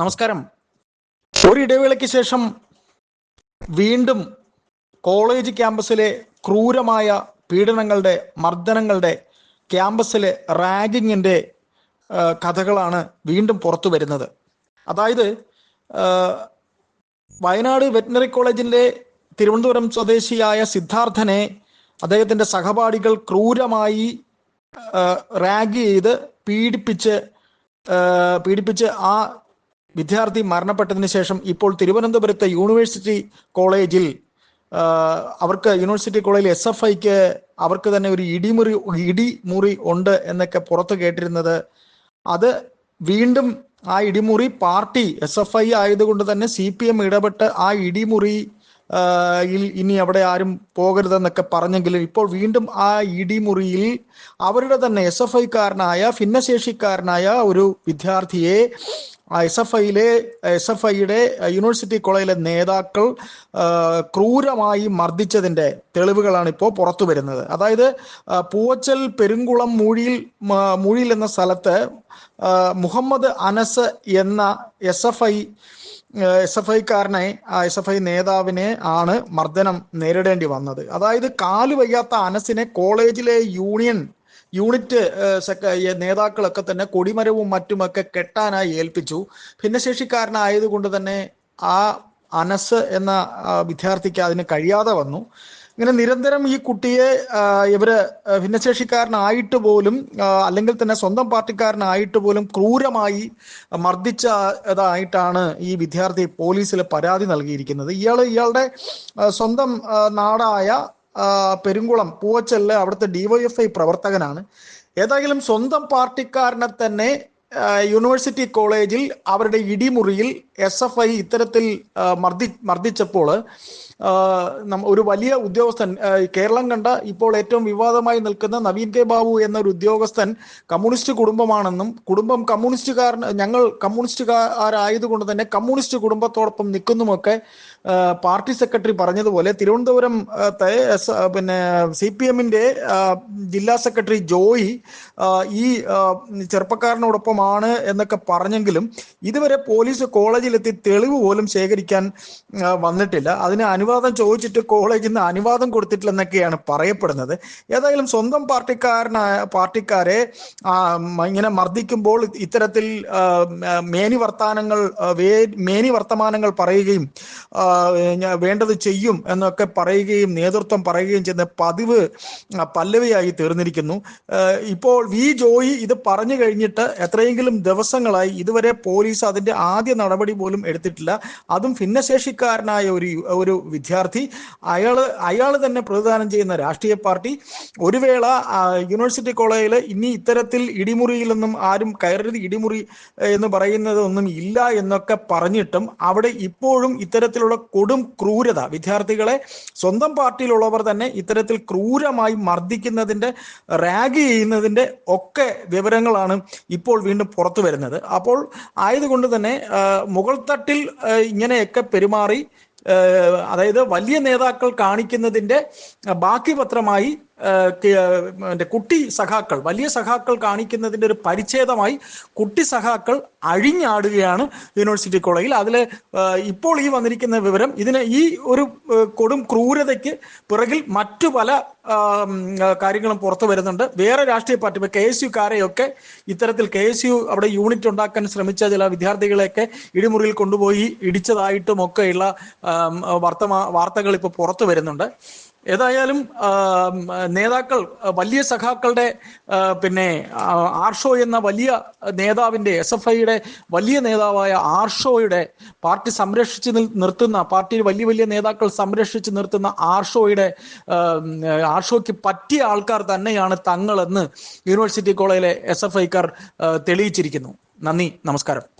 നമസ്കാരം. ഒരു ഇടവേളയ്ക്ക് ശേഷം വീണ്ടും കോളേജ് ക്യാമ്പസിലെ ക്രൂരമായ പീഡനങ്ങളുടെ മർദ്ദനങ്ങളുടെ ക്യാമ്പസിലെ റാഗിങ്ങിന്റെ കഥകളാണ് വീണ്ടും പുറത്തു വരുന്നത്. അതായത് വയനാട് വെറ്റിനറി കോളേജിലെ തിരുവനന്തപുരം സ്വദേശിയായ സിദ്ധാർത്ഥനെ അദ്ദേഹത്തിന്റെ സഹപാഠികൾ ക്രൂരമായി റാഗ് ചെയ്ത് പീഡിപ്പിച്ച് പീഡിപ്പിച്ച് ആ വിദ്യാർത്ഥി മരണപ്പെട്ടതിന് ശേഷം ഇപ്പോൾ തിരുവനന്തപുരത്തെ യൂണിവേഴ്സിറ്റി കോളേജിൽ അവർക്ക് യൂണിവേഴ്സിറ്റി കോളേജിൽ എസ് എഫ് ഐക്ക് അവർക്ക് തന്നെ ഒരു ഇടിമുറി ഇടിമുറി ഉണ്ട് എന്നൊക്കെ പുറത്ത് കേട്ടിരുന്നത്. അത് വീണ്ടും ആ ഇടിമുറി പാർട്ടി എസ് എഫ് ഐ ആയതുകൊണ്ട് തന്നെ സി പി എം ഇടപെട്ട് ആ ഇടിമുറി ഇനി അവിടെ ആരും പോകരുതെന്നൊക്കെ പറഞ്ഞെങ്കിലും ഇപ്പോൾ വീണ്ടും ആ ഇടിമുറിയിൽ അവരുടെ തന്നെ എസ് എഫ് ഐക്കാരനായ ഭിന്നശേഷിക്കാരനായ ഒരു വിദ്യാർത്ഥിയെ എസ് എഫ് ഐയിലെ എസ് എഫ് ഐയുടെ യൂണിവേഴ്സിറ്റി കോളേജിലെ നേതാക്കൾ ക്രൂരമായി മർദ്ദിച്ചതിന്റെ തെളിവുകളാണ് ഇപ്പോൾ പുറത്തു വരുന്നത്. അതായത് പൂവച്ചൽ പെരുങ്കുളം മൂഴിയിൽ മൂഴിയിൽ എന്ന സ്ഥലത്ത് മുഹമ്മദ് അനസ് എന്ന S F I S F ഐക്കാരനെ S F I നേതാവിനെ ആണ് മർദ്ദനം നേരിടേണ്ടി വന്നത്. അതായത് കാലു വയ്യാത്ത അനസിനെ കോളേജിലെ യൂണിയൻ യൂണിറ്റ് നേതാക്കളൊക്കെ തന്നെ കൊടിമരവും മറ്റുമൊക്കെ കെട്ടാനായി ഏൽപ്പിച്ചു. ഭിന്നശേഷിക്കാരനായതുകൊണ്ട് തന്നെ ആ അനസ് എന്ന വിദ്യാർത്ഥിക്ക് അതിന് കഴിയാതെ വന്നു. ഇങ്ങനെ നിരന്തരം ഈ കുട്ടിയെ ഇവർ ഭിന്നശേഷിക്കാരനായിട്ട് പോലും അല്ലെങ്കിൽ തന്നെ സ്വന്തം പാർട്ടിക്കാരനായിട്ട് പോലും ക്രൂരമായി മർദ്ദിച്ചതായിട്ടാണ് ഈ വിദ്യാർത്ഥി പോലീസിൽ പരാതി നൽകിയിരിക്കുന്നത്. ഇയാൾ ഇയാളുടെ സ്വന്തം നാടായ പെരുങ്കുളം പൂവച്ചലിലെ അവിടുത്തെ ഡിവൈഎഫ്ഐ പ്രവർത്തകനാണ്. ഏതായാലും സ്വന്തം പാർട്ടിക്കാരനെ തന്നെ യൂണിവേഴ്സിറ്റി കോളേജിൽ അവരുടെ ഇടിമുറിയിൽ എസ് എഫ് ഐ ഇത്തരത്തിൽ മർദ്ദി മർദ്ദിച്ചപ്പോൾ ഒരു വലിയ ഉദ്യോഗസ്ഥൻ കേരളം കണ്ട ഇപ്പോൾ ഏറ്റവും വിവാദമായി നിൽക്കുന്ന നവീൻ കെ ബാബു എന്നൊരു ഉദ്യോഗസ്ഥൻ കമ്മ്യൂണിസ്റ്റ് കുടുംബമാണെന്നും കുടുംബം കമ്മ്യൂണിസ്റ്റുകാരൻ ഞങ്ങൾ കമ്മ്യൂണിസ്റ്റുകാരായതുകൊണ്ട് തന്നെ കമ്മ്യൂണിസ്റ്റ് കുടുംബത്തോടൊപ്പം നിൽക്കുന്നുമൊക്കെ പാർട്ടി സെക്രട്ടറി പറഞ്ഞതുപോലെ തിരുവനന്തപുരം പിന്നെ സി പി എമ്മിന്റെ ജില്ലാ സെക്രട്ടറി ജോയി ഈ ചെറുപ്പക്കാരനോടൊപ്പമാണ് എന്നൊക്കെ പറഞ്ഞെങ്കിലും ഇതുവരെ പോലീസ് കോളേജിലെത്തി തെളിവ് പോലും ശേഖരിക്കാൻ വന്നിട്ടില്ല. അതിന് അനുവാദം ചോദിച്ചിട്ട് കോളേജിൽ നിന്ന് അനുവാദം കൊടുത്തിട്ടില്ലെന്നൊക്കെയാണ് പറയപ്പെടുന്നത്. ഏതായാലും സ്വന്തം പാർട്ടിക്കാരനായ പാർട്ടിക്കാരെ ഇങ്ങനെ മർദ്ദിക്കുമ്പോൾ ഇത്തരത്തിൽ മേനി വർത്താനങ്ങൾ മേനി വർത്തമാനങ്ങൾ പറയുകയും വേണ്ടത് ചെയ്യും എന്നൊക്കെ പറയുകയും നേതൃത്വം പറയുകയും ചെയ്യുന്ന പതിവ് പല്ലവിയായി തീർന്നിരിക്കുന്നു. ഇപ്പോൾ വി ജോയി ഇത് പറഞ്ഞു കഴിഞ്ഞിട്ട് എത്രയെങ്കിലും ദിവസങ്ങളായി ഇതുവരെ പോലീസ് അതിന്റെ ആദ്യ നടപടി പോലും എടുത്തിട്ടില്ല. അതും ഭിന്നശേഷിക്കാരനായ ഒരു ഒരു വിദ്യാർത്ഥി. അയാൾ അയാൾ തന്നെ പ്രതിദാനം ചെയ്യുന്ന രാഷ്ട്രീയ പാർട്ടി. ഒരു വേള യൂണിവേഴ്സിറ്റി കോളേജിൽ ഇനി ഇത്തരത്തിൽ ഇടിമുറിയിലൊന്നും ആരും കയറരുത് ഇടിമുറി എന്ന് പറയുന്നത് ഒന്നും ഇല്ല എന്നൊക്കെ പറഞ്ഞിട്ടും അവിടെ ഇപ്പോഴും ഇത്തരത്തിലുള്ള കൊടും ക്രൂരത. വിദ്യാർത്ഥികളെ സ്വന്തം പാർട്ടിയിലുള്ളവർ തന്നെ ഇത്തരത്തിൽ ക്രൂരമായി മർദ്ദിക്കുന്നതിന്റെ റാഗ് ചെയ്യുന്നതിന്റെ ഒക്കെ വിവരങ്ങളാണ് ഇപ്പോൾ വീണ്ടും പുറത്തു വരുന്നത്. അപ്പോൾ ആയതുകൊണ്ട് തന്നെ ആ, മുകൾ തട്ടിൽ ഇങ്ങനെയൊക്കെ പെരുമാറി അതായത് വലിയ നേതാക്കൾ കാണിക്കുന്നതിന്റെ ബാക്കി പത്രമായി കുട്ടി സഖാക്കൾ വലിയ സഖാക്കൾ കാണിക്കുന്നതിന്റെ ഒരു പരിച്ഛേദമായി കുട്ടി സഖാക്കൾ അഴിഞ്ഞാടുകയാണ് യൂണിവേഴ്സിറ്റി കോളേജിൽ. അതിൽ ഇപ്പോൾ ഈ വന്നിരിക്കുന്ന വിവരം ഇതിന് ഈ ഒരു കൊടും ക്രൂരതയ്ക്ക് പിറകിൽ മറ്റു പല കാര്യങ്ങളും പുറത്തു വരുന്നുണ്ട്. വേറെ രാഷ്ട്രീയ പാർട്ടി ഇപ്പൊ കെ എസ് യുക്കാരെയൊക്കെ ഇത്തരത്തിൽ കെ എസ് യു അവിടെ യൂണിറ്റ് ഉണ്ടാക്കാൻ ശ്രമിച്ച ചില വിദ്യാർത്ഥികളെയൊക്കെ ഇടിമുറിയിൽ കൊണ്ടുപോയി ഇടിച്ചതായിട്ടും ഒക്കെയുള്ള വർത്തമാ വാർത്തകൾ ഇപ്പോൾ പുറത്തു വരുന്നുണ്ട്. ഏതായാലും നേതാക്കൾ വലിയ സഖാക്കളുടെ പിന്നെ ആർഷോ എന്ന വലിയ നേതാവിന്റെ എസ് എഫ് ഐയുടെ വലിയ നേതാവായ ആർഷോയുടെ പാർട്ടി സംരക്ഷിച്ച് നിർത്തുന്ന പാർട്ടിയിൽ വലിയ വലിയ നേതാക്കൾ സംരക്ഷിച്ച് നിർത്തുന്ന ആർഷോയുടെ ആർഷോയ്ക്ക് പറ്റിയ ആൾക്കാർ തന്നെയാണ് തങ്ങളെന്ന് യൂണിവേഴ്സിറ്റി കോളേജിലെ എസ് എഫ് ഐക്കാർ തെളിയിച്ചിരിക്കുന്നു. നന്ദി നമസ്കാരം.